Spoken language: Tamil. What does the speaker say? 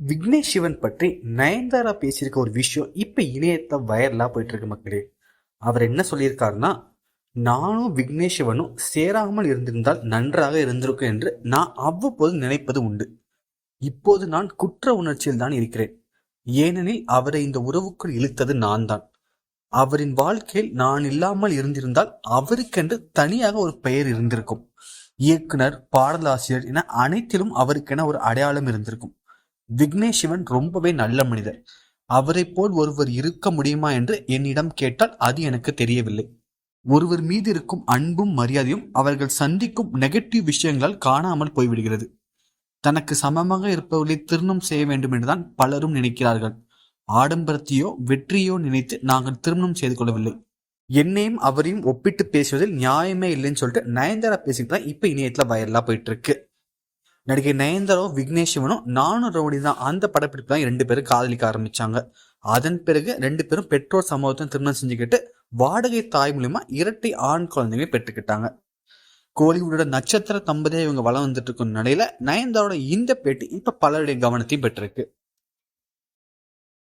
விக்னேஷ் சிவன் பற்றி நயன்தாரா பேசியிருக்க ஒரு விஷயம் இப்போ இணையத்தை வைரலா போயிட்டு இருக்கு மக்களே. அவர் என்ன சொல்லியிருக்காருன்னா நானும் விக்னேஷ் சிவனும் சேராமல் இருந்திருந்தால் நன்றாக இருந்திருக்கும் என்று நான் அவ்வப்போது நினைப்பது உண்டு. இப்போது நான் குற்ற உணர்ச்சியில் தான் இருக்கிறேன். ஏனெனில் அவரை இந்த உறவுக்குள் இழுத்தது நான் தான் அவரின் வாழ்க்கையில் நான் இல்லாமல் இருந்திருந்தால் அவருக்கென்று தனியாக ஒரு பெயர் இருந்திருக்கும். இயக்குனர் பாடலாசிரியர் என அனைத்திலும் அவருக்கென ஒரு அடையாளம் இருந்திருக்கும். விக்னேஷ் சிவன் ரொம்பவே நல்ல மனிதர். அவரை போல் ஒருவர் இருக்க முடியுமா என்று என்னிடம் கேட்டால் அது எனக்கு தெரியவில்லை. ஒருவர் மீது இருக்கும் அன்பும் மரியாதையும் அவர்கள் சந்திக்கும் நெகட்டிவ் விஷயங்களால் காணாமல் போய்விடுகிறது. தனக்கு சமமாக இருப்பவர்களை திருமணம் செய்ய வேண்டும் என்றுதான் பலரும் நினைக்கிறார்கள். ஆடம்பரத்தையோ வெற்றியோ நினைத்து நாங்கள் திருமணம் செய்து கொள்ளவில்லை. என்னையும் அவரையும் ஒப்பிட்டு பேசுவதில் நியாயமே இல்லைன்னு சொல்லிட்டு நயன்தாரா பேசிட்டு தான் இப்ப இணையத்துல வைரலா போயிட்டு இருக்கு. நடிகை நயன்தாராவும் விக்னேஷ் சிவனும் நானும் ரவுடி தான். அந்த படப்பிடிப்பு தான் ரெண்டு பேரும் காதலிக்க ஆரம்பிச்சாங்க. அதன் பிறகு ரெண்டு பேரும் பெற்றோர் சமூகத்தையும் திருமணம் செஞ்சுக்கிட்டு வாடகை தாய் மூலியமா இரட்டை ஆண் குழந்தைங்க பெற்றுக்கிட்டாங்க. கோலிவுட்டோட நட்சத்திர தம்பதியாக இவங்க வளம் வந்துட்டு இருக்கும் நிலையில நயன்தாரோட இந்த பேட்டி இப்ப பலருடைய கவனத்தையும் பெற்றிருக்கு.